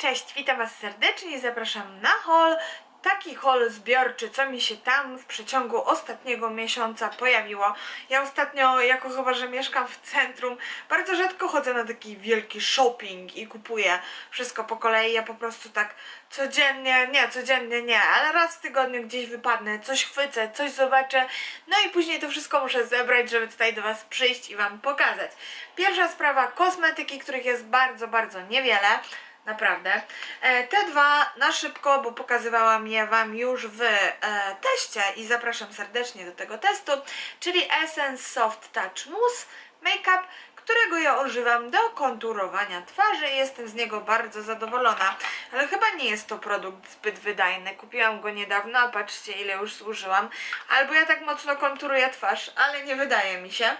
Cześć, witam Was serdecznie zapraszam na haul. Taki haul zbiorczy, co mi się tam w przeciągu ostatniego miesiąca pojawiło. Ja ostatnio, jako chyba, że mieszkam w centrum, bardzo rzadko chodzę na taki wielki shopping i kupuję wszystko po kolei. Ja po prostu tak codziennie, nie, codziennie nie, ale raz w tygodniu gdzieś wypadnę, coś chwycę, coś zobaczę, no i później to wszystko muszę zebrać, żeby tutaj do Was przyjść i Wam pokazać. Pierwsza sprawa, kosmetyki, których jest bardzo, bardzo niewiele. Naprawdę. E, te dwa na szybko, bo pokazywałam je Wam już w e, teście i zapraszam serdecznie do tego testu, czyli Essence Soft Touch Mousse Makeup, którego ja używam do konturowania twarzy i jestem z niego bardzo zadowolona. Ale chyba nie jest to produkt zbyt wydajny. Kupiłam go niedawno, a patrzcie ile już służyłam. Albo ja tak mocno konturuję twarz, ale nie wydaje mi się.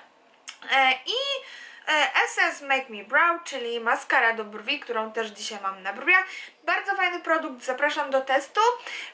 E, I Essence Make Me Brow, czyli maskara do brwi, którą też dzisiaj mam na brwiach. Bardzo fajny produkt, zapraszam do testu.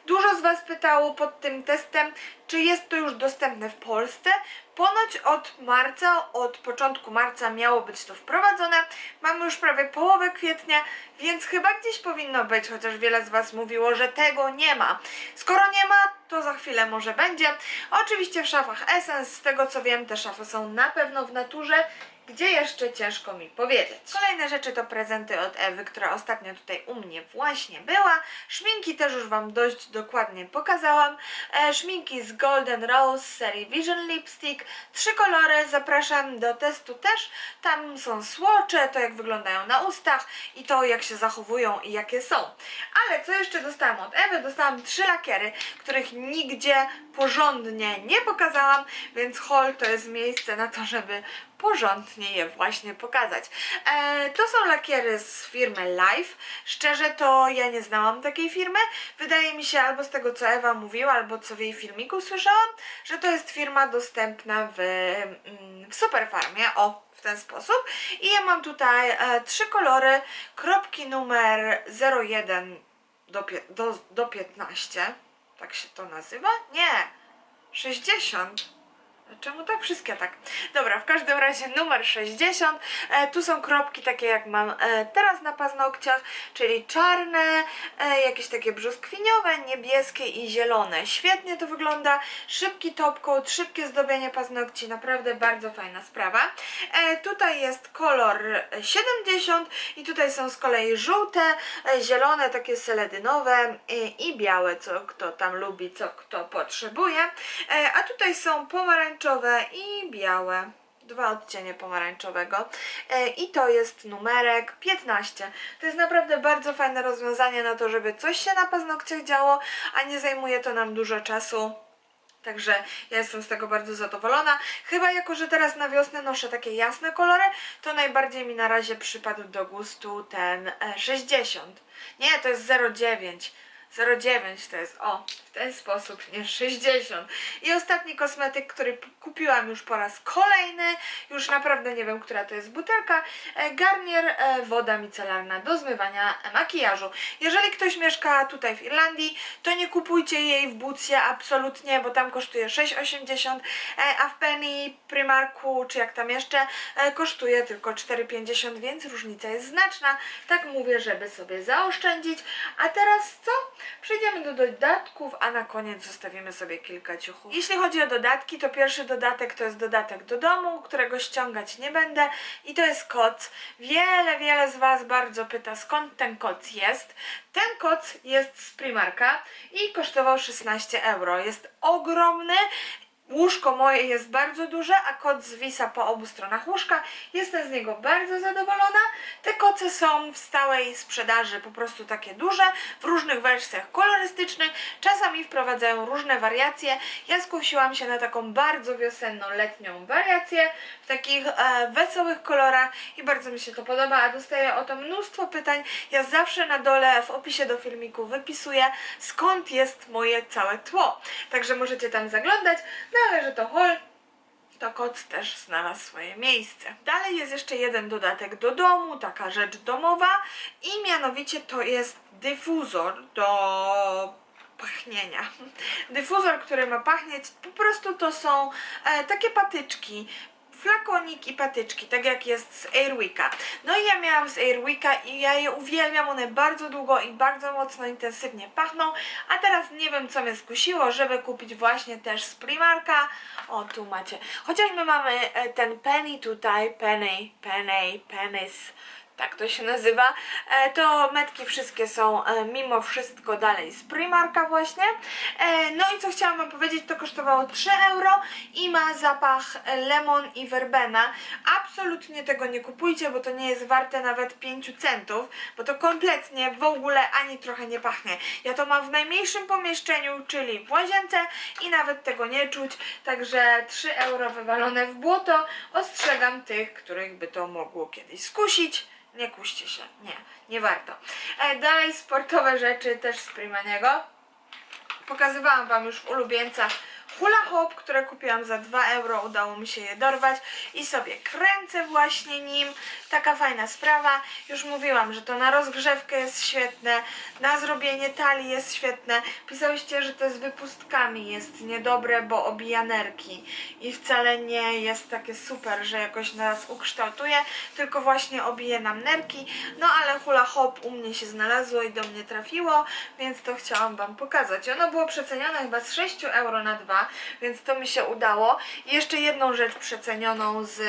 Dużo z Was pytało pod tym testem, czy jest to już dostępne w Polsce. Ponoć od marca, od początku marca miało być to wprowadzone. Mamy już prawie połowę kwietnia, więc chyba gdzieś powinno być, chociaż wiele z Was mówiło, że tego nie ma. Skoro nie ma, to za chwilę może będzie. Oczywiście w szafach Essence, z tego co wiem, te szafy są na pewno w naturze. Gdzie jeszcze ciężko mi powiedzieć. Kolejne rzeczy to prezenty od Ewy, która ostatnio tutaj u mnie właśnie była. Szminki też już Wam dość dokładnie pokazałam. E, szminki z Golden Rose serii Vision Lipstick. Trzy kolory, zapraszam do testu też. Tam są słocze, to jak wyglądają na ustach i to jak się zachowują i jakie są. Ale co jeszcze dostałam od Ewy? Dostałam trzy lakiery, których nigdzie porządnie nie pokazałam, więc haul to jest miejsce na to, żeby porządnie je właśnie pokazać. E, to są lakiery z firmy Life. Szczerze to ja nie znałam takiej firmy. Wydaje mi się albo z tego co Ewa mówiła, albo co w jej filmiku słyszałam, że to jest firma dostępna w, mm, w Superfarmie. O, w ten sposób. I ja mam tutaj e, trzy kolory, kropki numer 01 do, do, do 15. Tak się to nazywa? Nie, 60. Czemu tak? Wszystkie tak. Dobra, w każdym razie numer 60. E, tu są kropki takie jak mam e, teraz na paznokciach, czyli czarne, e, jakieś takie brzoskwiniowe, niebieskie i zielone. Świetnie to wygląda. Szybki top coat, szybkie zdobienie paznokci, naprawdę bardzo fajna sprawa. E, tutaj jest kolor 70 i tutaj są z kolei żółte, e, zielone, takie seledynowe i, i białe, co kto tam lubi, co kto potrzebuje. E, a tutaj są pomarańczowe i białe. Dwa odcienie pomarańczowego. E, I to jest numerek 15. To jest naprawdę bardzo fajne rozwiązanie na to, żeby coś się na paznokciach działo, a nie zajmuje to nam dużo czasu. Także ja jestem z tego bardzo zadowolona. Chyba jako, że teraz na wiosnę noszę takie jasne kolory, to najbardziej mi na razie przypadł do gustu ten e, 60. Nie, to jest 09. 09 to jest, o, w ten sposób, nie 60. I ostatni kosmetyk, który kupiłam już po raz kolejny, już naprawdę nie wiem, która to jest butelka, e, Garnier e, woda micelarna do zmywania e, makijażu. Jeżeli ktoś mieszka tutaj w Irlandii, to nie kupujcie jej w Bucie absolutnie, bo tam kosztuje 6,80, e, a w Penny, Primarku, czy jak tam jeszcze, kosztuje tylko 4,50, więc różnica jest znaczna. Tak mówię, żeby sobie zaoszczędzić. A teraz co? Przejdziemy do dodatków, a na koniec zostawimy sobie kilka ciuchów. Jeśli chodzi o dodatki, to pierwszy dodatek to jest dodatek do domu, którego ściągać nie będę i to jest koc. Wiele, wiele z Was bardzo pyta, skąd ten koc jest. Ten koc jest z Primarka i kosztował 16 euro. Jest ogromny Łóżko moje jest bardzo duże, a kot zwisa po obu stronach łóżka. Jestem z niego bardzo zadowolona. Te koce są w stałej sprzedaży, po prostu takie duże, w różnych wersjach kolorystycznych. Czasami wprowadzają różne wariacje. Ja skusiłam się na taką bardzo wiosenną, letnią wariację w takich e, wesołych kolorach i bardzo mi się to podoba, a dostaję o to mnóstwo pytań. Ja zawsze na dole w opisie do filmiku wypisuję skąd jest moje całe tło. Także możecie tam zaglądać. No ale że to hol, to koc też znalazł swoje miejsce. Dalej jest jeszcze jeden dodatek do domu, taka rzecz domowa i mianowicie to jest dyfuzor do pachnienia. Dyfuzor, który ma pachnieć, po prostu to są e, takie patyczki flakonik i patyczki, tak jak jest z Airwicka. No i ja miałam z Airwicka i ja je uwielbiam, one bardzo długo i bardzo mocno intensywnie pachną, a teraz nie wiem co mnie skusiło, żeby kupić właśnie też z Primarka. O, tu macie. Chociaż my mamy e, ten penny tutaj, penny, penny, pennies, tak to się nazywa, e, to metki wszystkie są e, mimo wszystko dalej z Primarka właśnie. E, No i co chciałam wam powiedzieć, to kosztowało 3 euro i ma zapach lemon i verbena. Absolutnie tego nie kupujcie, bo to nie jest warte nawet 5 centów, bo to kompletnie w ogóle ani trochę nie pachnie. Ja to mam w najmniejszym pomieszczeniu, czyli w łazience i nawet tego nie czuć, także 3 euro wywalone w błoto. Ostrzegam tych, których by to mogło kiedyś skusić. Nie kuście się, nie, nie warto. E, dalej sportowe rzeczy też z Primaniego. Pokazywałam Wam już w ulubieńcach hula hop, które kupiłam za 2 euro, udało mi się je dorwać i sobie kręcę właśnie nim. Taka fajna sprawa. Już mówiłam, że to na rozgrzewkę jest świetne, na zrobienie talii jest świetne. Pisałyście, że to z wypustkami jest niedobre, bo obija nerki i wcale nie jest takie super, że jakoś nas ukształtuje, tylko właśnie obije nam nerki. No ale hula hop u mnie się znalazło i do mnie trafiło, więc to chciałam Wam pokazać. Ono było przecenione chyba z 6 euro na 2, więc to mi się udało. I jeszcze jedną rzecz przecenioną z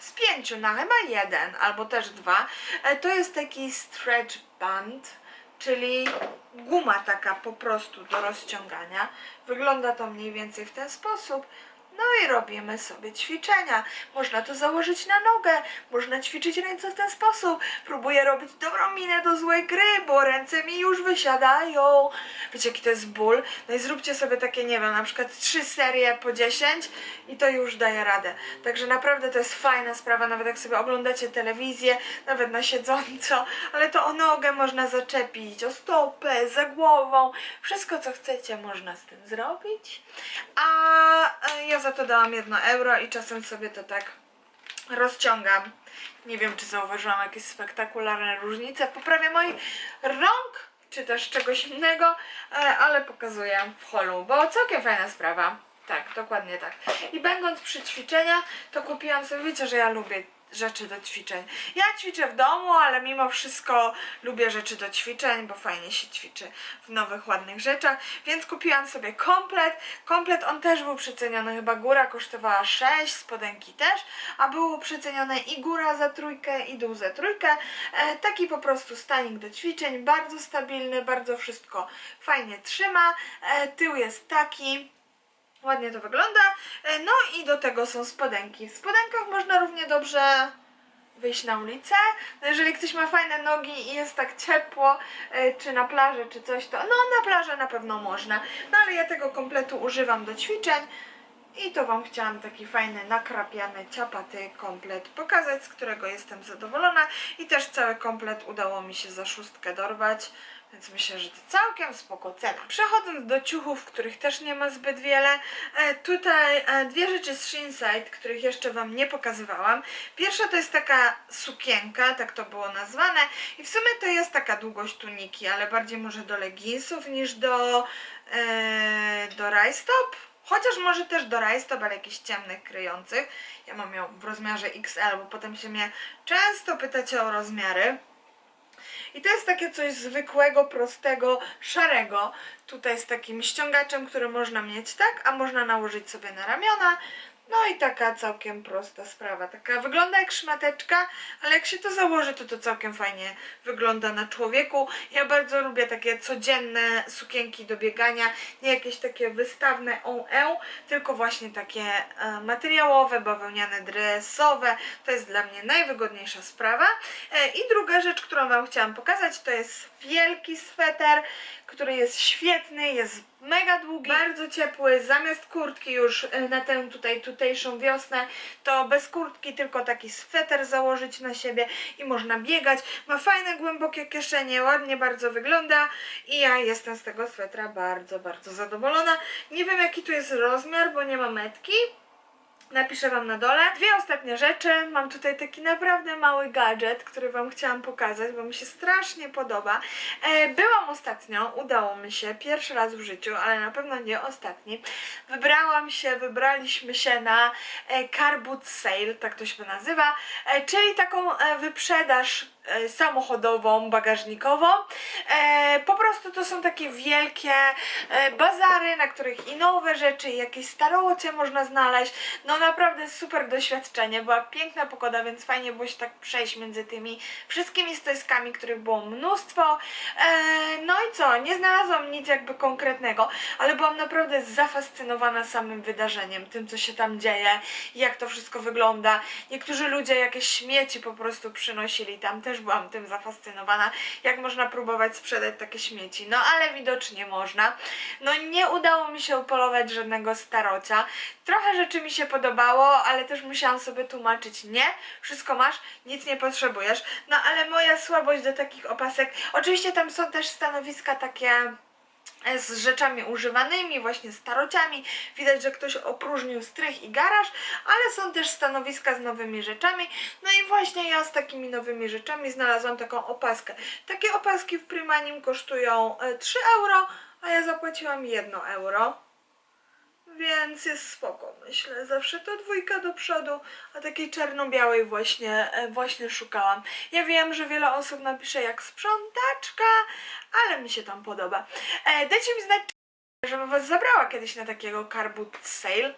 z pięciu na chyba jeden albo też dwa. E, To jest taki stretch band, czyli guma taka po prostu do rozciągania. Wygląda to mniej więcej w ten sposób. No i robimy sobie ćwiczenia. Można to założyć na nogę, można ćwiczyć ręce w ten sposób. Próbuję robić dobrą minę do złej gry, bo ręce mi już wysiadają. Wiecie, jaki to jest ból? No i zróbcie sobie takie, nie wiem, na przykład trzy serie po 10 i to już daje radę. Także naprawdę to jest fajna sprawa, nawet jak sobie oglądacie telewizję, nawet na siedząco, ale to o nogę można zaczepić, o stopę, za głową. Wszystko, co chcecie, można z tym zrobić. A e, ja za to dałam jedno euro i czasem sobie to tak rozciągam. Nie wiem, czy zauważyłam jakieś spektakularne różnice w poprawie moich rąk, czy też czegoś innego, e, ale pokazuję w holu, bo całkiem fajna sprawa. Tak, dokładnie tak. I będąc przy ćwiczeniach, to kupiłam sobie, wiecie, że ja lubię rzeczy do ćwiczeń. Ja ćwiczę w domu, ale mimo wszystko lubię rzeczy do ćwiczeń, bo fajnie się ćwiczy w nowych, ładnych rzeczach, więc kupiłam sobie komplet. Komplet, on też był przeceniony, chyba góra kosztowała 6, spodenki też, a było przecenione i góra za trójkę, i dół za trójkę. E, taki po prostu stanik do ćwiczeń, bardzo stabilny, bardzo wszystko fajnie trzyma. E, tył jest taki. Ładnie to wygląda. E, No i do tego są spodenki. W spodenkach można równie dobrze wyjść na ulicę. No jeżeli ktoś ma fajne nogi i jest tak ciepło, e, czy na plaży, czy coś, to no na plażę na pewno można. No ale ja tego kompletu używam do ćwiczeń. I to Wam chciałam taki fajny, nakrapiany, ciapaty komplet pokazać, z którego jestem zadowolona. I też cały komplet udało mi się za szóstkę dorwać, więc myślę, że to całkiem spoko cena. Przechodząc do ciuchów, których też nie ma zbyt wiele, e, tutaj e, dwie rzeczy z Shinside, których jeszcze Wam nie pokazywałam. Pierwsza to jest taka sukienka, tak to było nazwane i w sumie to jest taka długość tuniki, ale bardziej może do leginsów niż do, e, do rajstop. Chociaż może też do rajstop, ale jakichś ciemnych, kryjących. Ja mam ją w rozmiarze XL, bo potem się mnie często pytacie o rozmiary. I to jest takie coś zwykłego, prostego, szarego. Tutaj z takim ściągaczem, który można mieć tak, a można nałożyć sobie na ramiona. No i taka całkiem prosta sprawa. Taka wygląda jak szmateczka, ale jak się to założy, to to całkiem fajnie wygląda na człowieku. Ja bardzo lubię takie codzienne sukienki do biegania, nie jakieś takie wystawne on e, tylko właśnie takie e, materiałowe, bawełniane, dresowe. To jest dla mnie najwygodniejsza sprawa. E, I druga rzecz, którą Wam chciałam pokazać, to jest wielki sweter, który jest świetny, jest mega długi, bardzo ciepły, zamiast kurtki już e, na tę tutaj tutejszą wiosnę, to bez kurtki tylko taki sweter założyć na siebie i można biegać. Ma fajne, głębokie kieszenie, ładnie bardzo wygląda i ja jestem z tego swetra bardzo, bardzo zadowolona. Nie wiem jaki tu jest rozmiar, bo nie ma metki, Napiszę Wam na dole. Dwie ostatnie rzeczy. Mam tutaj taki naprawdę mały gadżet, który Wam chciałam pokazać, bo mi się strasznie podoba. E, byłam ostatnio, udało mi się, pierwszy raz w życiu, ale na pewno nie ostatni. Wybrałam się, wybraliśmy się na e, Car Boot Sale, tak to się nazywa, e, czyli taką e, wyprzedaż samochodową, bagażnikową. E, po prostu to są takie wielkie e, bazary, na których i nowe rzeczy, i jakieś starocie można znaleźć. No naprawdę super doświadczenie. Była piękna pogoda, więc fajnie było się tak przejść między tymi wszystkimi stoiskami, których było mnóstwo. E, no i co, nie znalazłam nic jakby konkretnego, ale byłam naprawdę zafascynowana samym wydarzeniem, tym co się tam dzieje, jak to wszystko wygląda. Niektórzy ludzie jakieś śmieci po prostu przynosili tam, też byłam tym zafascynowana, jak można próbować sprzedać takie śmieci. No ale widocznie można. No nie udało mi się upolować żadnego starocia. Trochę rzeczy mi się podobało, ale też musiałam sobie tłumaczyć, nie, wszystko masz, nic nie potrzebujesz. No ale moja słabość do takich opasek, oczywiście tam są też stanowiska takie z rzeczami używanymi, właśnie starociami. Widać, że ktoś opróżnił strych i garaż, ale są też stanowiska z nowymi rzeczami. No i właśnie ja z takimi nowymi rzeczami znalazłam taką opaskę. Takie opaski w Primanim kosztują e, 3 euro, a ja zapłaciłam 1 euro. Więc jest spoko, myślę. Zawsze to dwójka do przodu, a takiej czarno-białej właśnie, e, właśnie szukałam. Ja wiem, że wiele osób napisze jak sprzątaczka, ale mi się tam podoba. E, dajcie mi znać, żebym was zabrała kiedyś na takiego car boot sale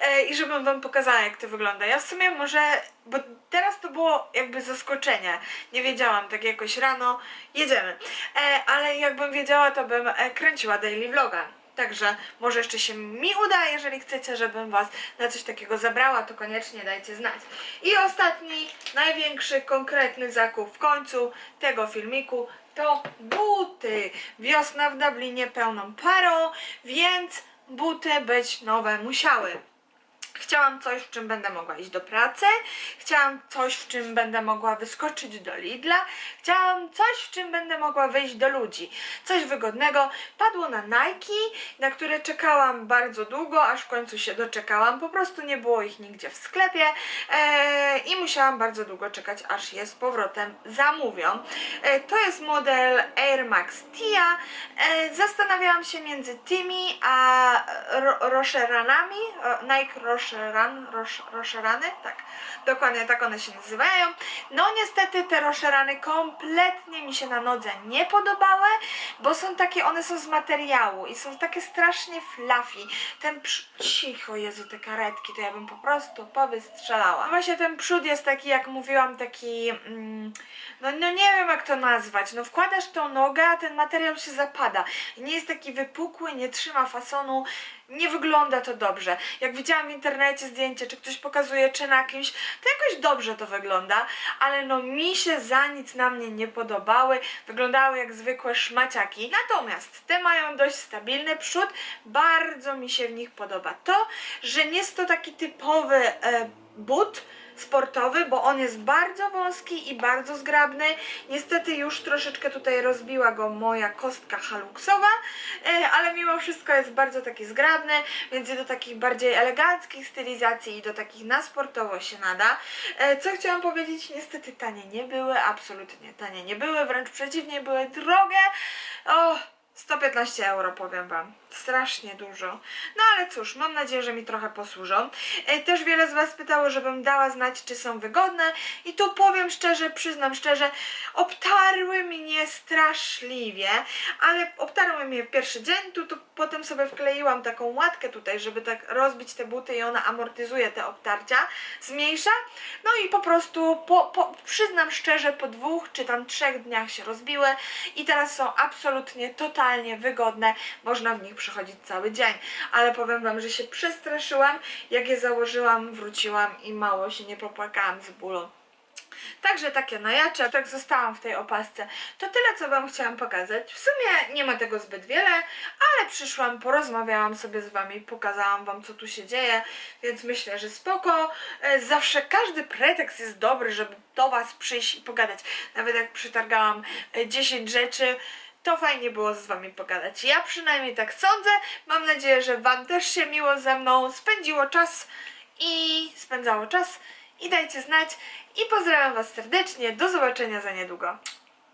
e, i żebym wam pokazała jak to wygląda. Ja w sumie może, bo teraz to było jakby zaskoczenie. Nie wiedziałam, tak jakoś rano jedziemy. E, ale jakbym wiedziała, to bym e, kręciła daily vloga. Także może jeszcze się mi uda, jeżeli chcecie, żebym was na coś takiego zabrała, to koniecznie dajcie znać. I ostatni, największy, konkretny zakup w końcu tego filmiku to buty. Wiosna w Dublinie pełną parą, więc buty być nowe musiały. Chciałam coś, w czym będę mogła iść do pracy. Chciałam coś, w czym będę mogła wyskoczyć do Lidla. Chciałam coś, w czym będę mogła wyjść do ludzi. Coś wygodnego. Padło na Nike, na które czekałam bardzo długo, aż w końcu się doczekałam. Po prostu nie było ich nigdzie w sklepie eee, i musiałam bardzo długo czekać, aż je z powrotem zamówią. E, to jest model Air Max Tia. E, zastanawiałam się między tymi a ro Rocheranami. E, Nike Rocheran, Roche, Rocherany? Tak, dokładnie tak one się nazywają. No niestety te Rocherany kompletnie mi się na nodze nie podobały, bo są takie, one są z materiału i są takie strasznie fluffy. Ten przy... Cicho, Jezu, te karetki, to ja bym po prostu powystrzelała. Właśnie ten przód jest taki, jak mówiłam, taki... Mm, no, no nie wiem jak to nazwać. No wkładasz tą nogę, a ten materiał się zapada. Nie jest taki wypukły, nie trzyma fasonu. Nie wygląda to dobrze. Jak widziałam w internecie zdjęcie, czy ktoś pokazuje, czy na kimś, to jakoś dobrze to wygląda, ale no mi się za nic na mnie nie podobały. Wyglądały jak zwykłe szmaciaki. Natomiast te mają dość stabilny przód. Bardzo mi się w nich podoba to, że nie jest to taki typowy e, but, sportowy, bo on jest bardzo wąski i bardzo zgrabny. Niestety już troszeczkę tutaj rozbiła go moja kostka haluksowa, e, ale mimo wszystko jest bardzo taki zgrabny, więc do takich bardziej eleganckich stylizacji i do takich na sportowo się nada. E, Co chciałam powiedzieć, niestety tanie nie były, absolutnie tanie nie były, wręcz przeciwnie, były drogie. O, 115 euro powiem Wam. Strasznie dużo. No ale cóż, mam nadzieję, że mi trochę posłużą. E, Też wiele z Was pytało, żebym dała znać, czy są wygodne. I tu powiem szczerze, przyznam szczerze, obtarły mnie straszliwie, ale obtarły mnie pierwszy dzień, tu, tu potem sobie wkleiłam taką łatkę tutaj, żeby tak rozbić te buty i ona amortyzuje te obtarcia, zmniejsza. No i po prostu, po, po, przyznam szczerze, po dwóch czy tam trzech dniach się rozbiły i teraz są absolutnie, totalnie wygodne. Można w nich przechodzić cały dzień. Ale powiem Wam, że się przestraszyłam, jak je założyłam, wróciłam i mało się nie popłakałam z bólu. Także takie najacze, tak zostałam w tej opasce. To tyle, co Wam chciałam pokazać. W sumie nie ma tego zbyt wiele, ale przyszłam, porozmawiałam sobie z Wami, pokazałam Wam, co tu się dzieje, więc myślę, że spoko. E, Zawsze każdy pretekst jest dobry, żeby do Was przyjść i pogadać. Nawet jak przytargałam e, 10 rzeczy, to fajnie było z Wami pogadać. Ja przynajmniej tak sądzę. Mam nadzieję, że Wam też się miło ze mną spędziło czas i spędzało czas. I dajcie znać. I pozdrawiam Was serdecznie. Do zobaczenia za niedługo.